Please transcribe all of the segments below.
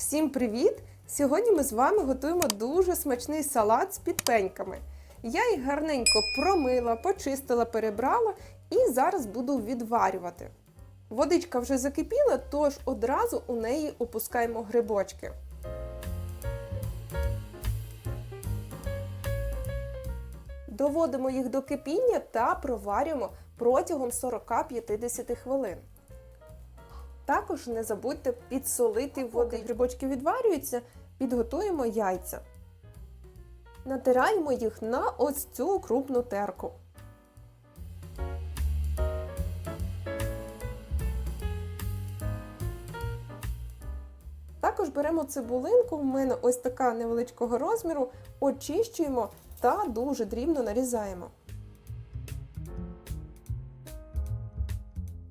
Всім привіт! Сьогодні ми з вами готуємо дуже смачний салат з підпеньками. Я їх гарненько промила, почистила, перебрала і зараз буду відварювати. Водичка вже закипіла, тож одразу у неї опускаємо грибочки. Доводимо їх до кипіння та проварюємо протягом 40-50 хвилин. Також не забудьте підсолити води. Грибочки відварюються, підготуємо яйця. Натираємо їх на ось цю крупну терку. Також беремо цибулинку, в мене ось така невеличкого розміру, очищуємо та дуже дрібно нарізаємо.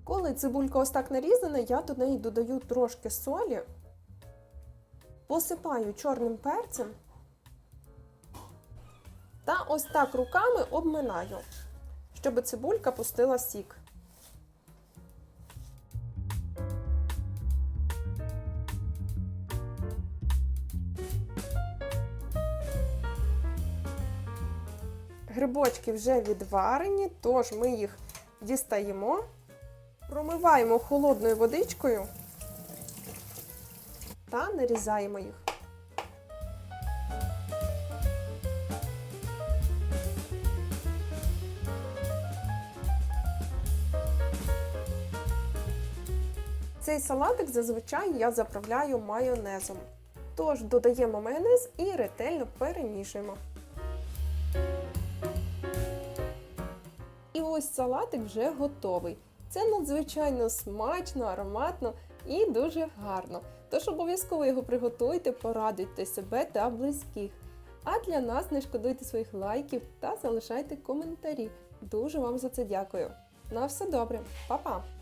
Коли цибулька ось так нарізана, я до неї додаю трошки солі, посипаю чорним перцем та ось так руками обминаю, щоб цибулька пустила сік. Грибочки вже відварені, тож ми їх дістаємо. Промиваємо холодною водичкою та нарізаємо їх. Цей салатик зазвичай я заправляю майонезом. Тож додаємо майонез і ретельно перемішуємо. І ось салатик вже готовий. Це надзвичайно смачно, ароматно і дуже гарно. Тож обов'язково його приготуйте, порадуйте себе та близьких. А для нас не шкодуйте своїх лайків та залишайте коментарі. Дуже вам за це дякую. На все добре, Па-па!